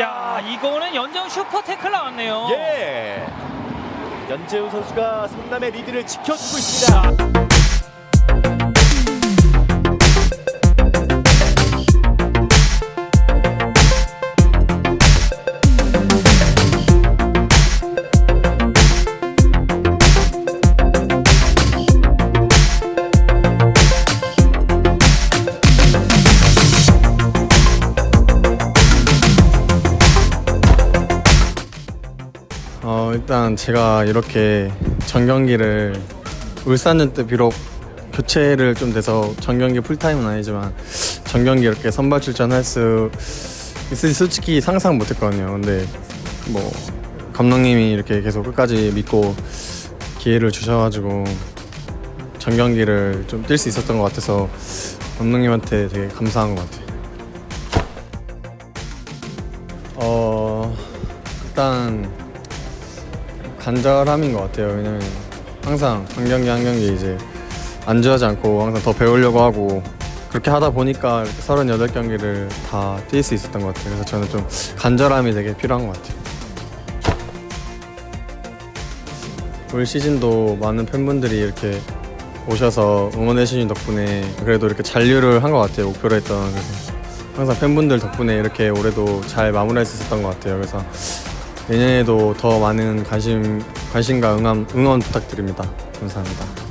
야, 이거는 연정 슈퍼 태클 나왔네요. 예. 연재훈 선수가 성남의 리드를 지켜주고 있습니다. 어, 일단 제가 이렇게 전경기를 울산전 때 비록 교체를 좀 돼서 전경기 풀타임은 아니지만 전경기 이렇게 선발 출전할 수 있을지 솔직히 상상 못했거든요. 근데 뭐 감독님이 이렇게 계속 끝까지 믿고 기회를 주셔가지고 전경기를 좀 뛸 수 있었던 것 같아서 감독님한테 되게 감사한 것 같아요. 어 일단 간절함인 것 같아요. 왜냐면 항상 한 경기 한 경기 이제 안주하지 않고 항상 더 배우려고 하고 그렇게 하다 보니까 이렇게 38경기를 다 뛸 수 있었던 것 같아요. 그래서 저는 좀 간절함이 되게 필요한 것 같아요. 올 시즌도 많은 팬분들이 이렇게 오셔서 응원해 주신 덕분에 그래도 이렇게 잔류를 한 것 같아요. 목표로 했던 그래서 항상 팬분들 덕분에 이렇게 올해도 잘 마무리할 수 있었던 것 같아요. 그래서 내년에도 더 많은 관심 관심과 응원, 응원 부탁드립니다. 감사합니다.